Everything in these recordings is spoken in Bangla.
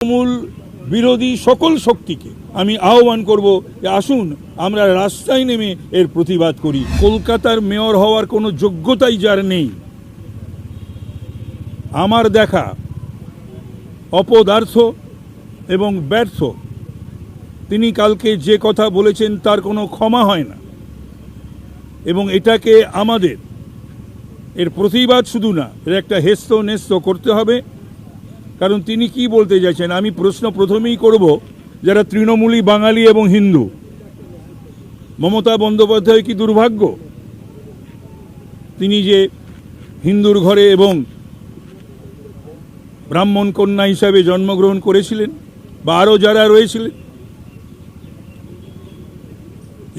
তৃণমূল বিরোধী সকল শক্তিকে আমি আহ্বান করব যে আসুন, আমরা রাস্তায় নেমে এর প্রতিবাদ করি। কলকাতার মেয়র হওয়ার কোনো যোগ্যতাই যার নেই। আমার দেখা অপদার্থ এবং ব্যর্থ। তিনি কালকে যে কথা বলেছেন তার কোনো ক্ষমা হয় না। এবং এটাকে আমাদের এর প্রতিবাদ শুধু না, এর একটা হেস্ত নেস্ত করতে হবে। কারণ তিনি কি বলতে চাইছেন? আমি প্রশ্ন প্রথমেই করব যারা তৃণমূলী বাঙালি এবং হিন্দু। মমতা বন্দ্যোপাধ্যায় কি দুর্ভাগ্য? তিনি যে হিন্দুর ঘরে এবং ব্রাহ্মণ কন্যা হিসাবে জন্মগ্রহণ করেছিলেন বা আরও যারা রয়েছিলেন,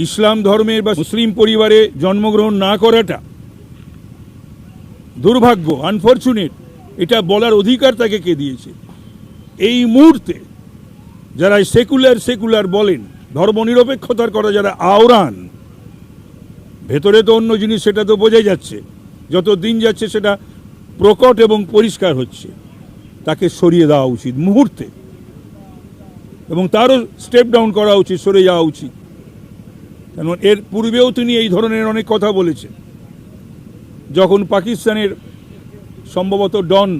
ইসলাম ধর্মের বা মুসলিম পরিবারে জন্মগ্রহণ না করাটা দুর্ভাগ্য আনফর্চুনেট এটা বলার অধিকার তাকে কে দিয়েছে? এই মুহূর্তে যারা সেকুলার সেকুলার বলেন, ধর্মনিরপেক্ষতার করা যারা আওরান ভেতরে তো অন্য জিনিস সেটা তো বোঝাই যাচ্ছে। যত দিন যাচ্ছে সেটা প্রকট এবং পরিষ্কার হচ্ছে। তাকে সরিয়ে দেওয়া উচিত মুহূর্তে। এবং তারও স্টেপ ডাউন করা উচিত, সরে যাওয়া উচিত। কেন, এর পূর্বেও তিনি এই ধরনের অনেক কথা বলেছেন। যখন পাকিস্তানের সম্ভবত ডন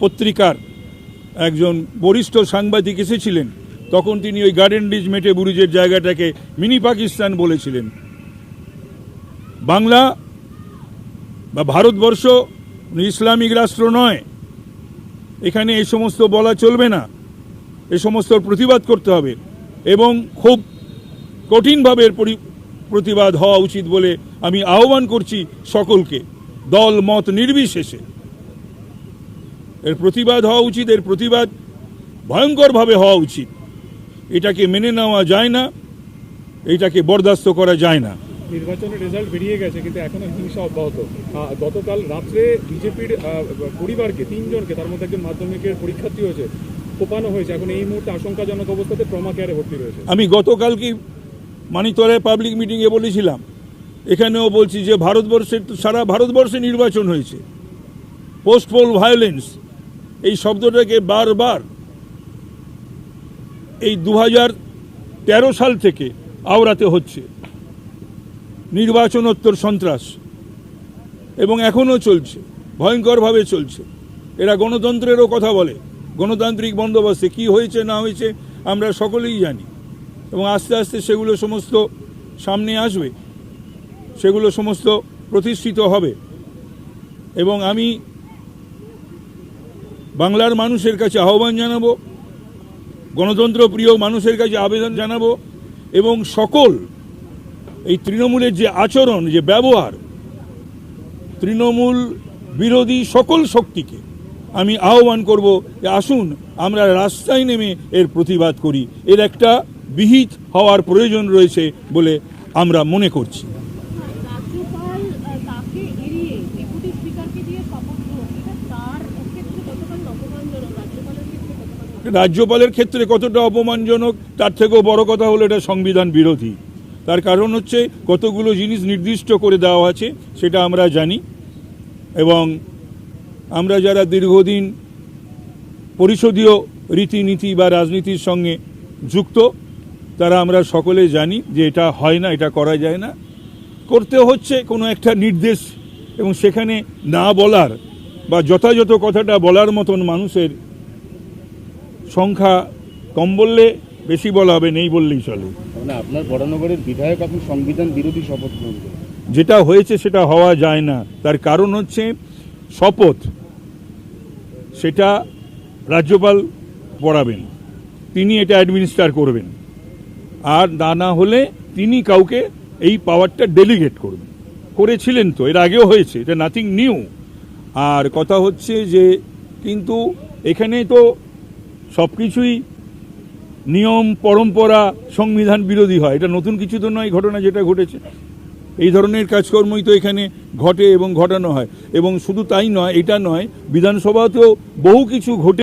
পত্রিকার একজন বরিষ্ঠ সাংবাদিক এসেছিলেন। তখন তিনি ওই গার্ডেন রিজ মেটে বুরুজের জায়গাটাকে মিনি পাকিস্তান বলেছিলেন। বাংলা বা ভারতবর্ষ ইসলামিক রাষ্ট্র নয়। এখানে এই সমস্ত বলা চলবে না। এ সমস্ত প্রতিবাদ করতে হবে এবং খুব কঠিনভাবে প্রতিবাদ হওয়া উচিত বলে আমি আহ্বান করছি সকলকে। দল মত নির্বিশেষে। এর প্রতিবাদ হওয়া উচিত এর প্রতিবাদ ভয়ঙ্করভাবে হওয়া উচিত। এটাকে মেনে নেওয়া যায় না এটাকে বরদাস্ত করা যায় না। নির্বাচনের রেজাল্ট বেরিয়ে গেছে কিন্তু এখনও হিংসা অব্যাহত। গতকাল রাত্রে বিজেপির পরিবারকে তিনজনকে তার মধ্যে একজন মাধ্যমিকের পরীক্ষার্থী হয়েছে কোপানো হয়েছে। এখন এই মুহূর্তে আশঙ্কাজনক অবস্থাতে ট্রমা কেয়ারে ভর্তি রয়েছে। আমি গতকালকে মানিতলায় পাবলিক মিটিংয়ে বলেছিলাম এখানেও বলছি যে ভারতবর্ষের তো সারা ভারতবর্ষে নির্বাচন হয়েছে। পোস্টপোল ভায়োলেন্স এই শব্দটাকে বারবার এই দু তেরো সাল থেকে আওড়াতে হচ্ছে। নির্বাচনোত্তর সন্ত্রাস, এবং এখনও চলছে, ভয়ঙ্করভাবে চলছে। এরা গণতন্ত্রেরও কথা বলে, গণতান্ত্রিক বন্দোবস্তে কি হয়েছে, না হয়েছে, আমরা সকলেই জানি। এবং আস্তে আস্তে সেগুলো সমস্ত সামনে আসবে। সেগুলো সমস্ত প্রতিষ্ঠিত হবে। এবং আমি বাংলার মানুষের কাছে আহ্বান জানাব, গণতন্ত্র প্রিয় মানুষের কাছে আবেদন জানাব, এবং সকল এই তৃণমূলের যে আচরণ, যে ব্যবহার, তৃণমূল বিরোধী সকল শক্তিকে আমি আহ্বান করব যে আসুন আমরা রাস্তায় নেমে এর প্রতিবাদ করি। এর একটা বিহিত হওয়ার প্রয়োজন রয়েছে বলে আমরা মনে করছি রাজ্যপাল আহ, তাকে এড়িয়ে ডেপুটি স্পিকারকে দিয়ে শপথ গ্রহণ এটা তার ক্ষেত্রে কতখানি অপমানজনক রাজ্যপালের ক্ষেত্রে কতখানি রাজ্যপালের ক্ষেত্রে কতটা অপমানজনক, তার থেকেও বড় কথা হলো এটা সংবিধান বিরোধী। তার কারণ হচ্ছে কতগুলো জিনিস নির্দিষ্ট করে দেওয়া আছে, সেটা আমরা জানি। এবং আমরা যারা দীর্ঘদিন পরিষদীয় রীতিনীতি বা রাজনীতির সঙ্গে যুক্ত, তারা আমরা সকলে জানি যে এটা হয় না, এটা করা যায় না। করতে হচ্ছে কোনো একটা নির্দেশ, এবং সেখানে না বলার বা যথাযথ কথাটা বলার মতন মানুষের সংখ্যা কম বললে বেশি বলা হবে নেই বললেই চলে। মানে আপনার বরানগরের বিধায়ক আপনি সংবিধান বিরোধী শপথ গ্রহণ যেটা হয়েছে সেটা হওয়া যায় না। তার কারণ হচ্ছে শপথ সেটা রাজ্যপাল পড়াবেন তিনি এটা অ্যাডমিনিস্টার করবেন। আর না না হলে তিনি কাউকে এই পাওয়ারটা ডেলিগেট করবেন। করেছিলেন তো এর আগেও হয়েছে এটা নাথিং নিউ আর কথা হচ্ছে যে কিন্তু এখানে তো সব কিছুই নিয়ম, পরম্পরা, সংবিধান বিরোধী হয়। এটা নতুন কিছু তো নয় ঘটনা যেটা ঘটেছে। এই ধরনের কাজকর্মই তো এখানে ঘটে এবং ঘটানো হয়। এবং শুধু তাই নয়, এটা নয়, বিধানসভাতেও বহু কিছু ঘটে